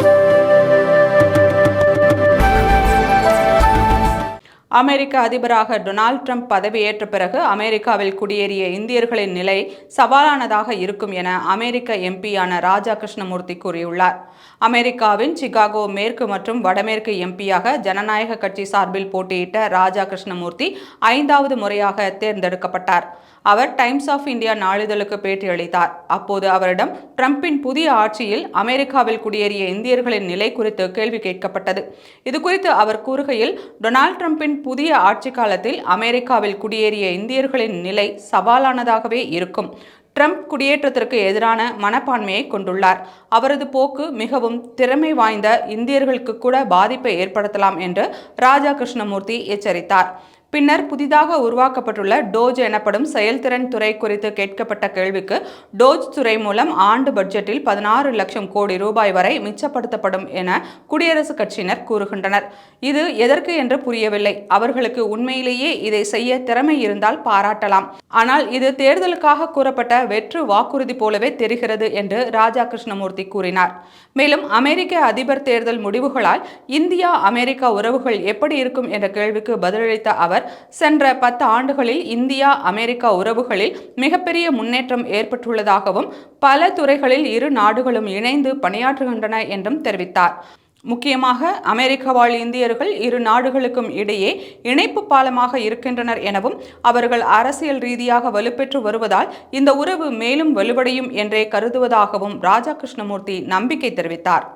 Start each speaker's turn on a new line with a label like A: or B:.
A: Thank you. அமெரிக்க அதிபராக Donald Trump பதவியேற்ற பிறகு அமெரிக்காவில் குடியேறிய இந்தியர்களின் நிலை சவாலானதாக இருக்கும் என அமெரிக்க எம்பியான ராஜா கிருஷ்ணமூர்த்தி கூறியுள்ளார். அமெரிக்காவின் சிகாகோ மேற்கு மற்றும் வடமேற்கு எம்பியாக ஜனநாயக கட்சி சார்பில் போட்டியிட்ட ராஜா கிருஷ்ணமூர்த்தி ஐந்தாவது முறையாக தேர்ந்தெடுக்கப்பட்டார். அவர் டைம்ஸ் ஆஃப் இந்தியா நாளிதழுக்கு பேட்டியளித்தார். அப்போது அவரிடம் ட்ரம்பின் புதிய ஆட்சியில் அமெரிக்காவில் குடியேறிய இந்தியர்களின் நிலை குறித்து கேள்வி கேட்கப்பட்டது. இதுகுறித்து அவர் கூறுகையில் டொனால்ட் ட்ரம்பின் புதிய ஆட்சி காலத்தில் அமெரிக்காவில் குடியேறிய இந்தியர்களின் நிலை சவாலானதாகவே இருக்கும். ட்ரம்ப் குடியேற்றத்திற்கு எதிரான மனப்பான்மையை கொண்டுள்ளார். அவரது போக்கு மிகவும் திறமை வாய்ந்த இந்தியர்களுக்கு கூட பாதிப்பை ஏற்படுத்தலாம் என்று ராஜா கிருஷ்ணமூர்த்தி எச்சரித்தார். பின்னர் புதிதாக உருவாக்கப்பட்டுள்ள டோஜ் எனப்படும் செயல்திறன் துறை குறித்து கேட்கப்பட்ட கேள்விக்கு டோஜ் துறை மூலம் ஆண்டு பட்ஜெட்டில் பதினாறு லட்சம் கோடி ரூபாய் வரை மிச்சப்படுத்தப்படும் என குடியரசுக் கட்சியினர் கூறுகின்றனர். இது எதற்கு என்று புரியவில்லை. அவர்களுக்கு உண்மையிலேயே இதை செய்ய திறமை இருந்தால் பாராட்டலாம். ஆனால் இது தேர்தலுக்காக கூறப்பட்ட வெற்று வாக்குறுதி போலவே தெரிகிறது என்று ராஜா கிருஷ்ணமூர்த்தி கூறினார். மேலும் அமெரிக்க அதிபர் தேர்தல் முடிவுகளால் இந்தியா அமெரிக்கா உறவுகள் எப்படி இருக்கும் என்ற கேள்விக்கு பதிலளித்த அவர் அவர் சென்ற பத்து ஆண்டுகளில் இந்தியா அமெரிக்கா உறவுகளில் மிகப்பெரிய முன்னேற்றம் ஏற்பட்டுள்ளதாகவும் பல துறைகளில் இரு நாடுகளும் இணைந்து பணியாற்றுகின்றன என்றும் தெரிவித்தார். முக்கியமாக அமெரிக்க வாழ் இந்தியர்கள் இரு நாடுகளுக்கும் இடையே இணைப்பு பாலமாக இருக்கின்றனர் எனவும் அவர்கள் அரசியல் ரீதியாக வலுப்பெற்று வருவதால் இந்த உறவு மேலும் வலுவடையும் என்றே கருதுவதாகவும் ராஜா கிருஷ்ணமூர்த்தி நம்பிக்கை தெரிவித்தார்.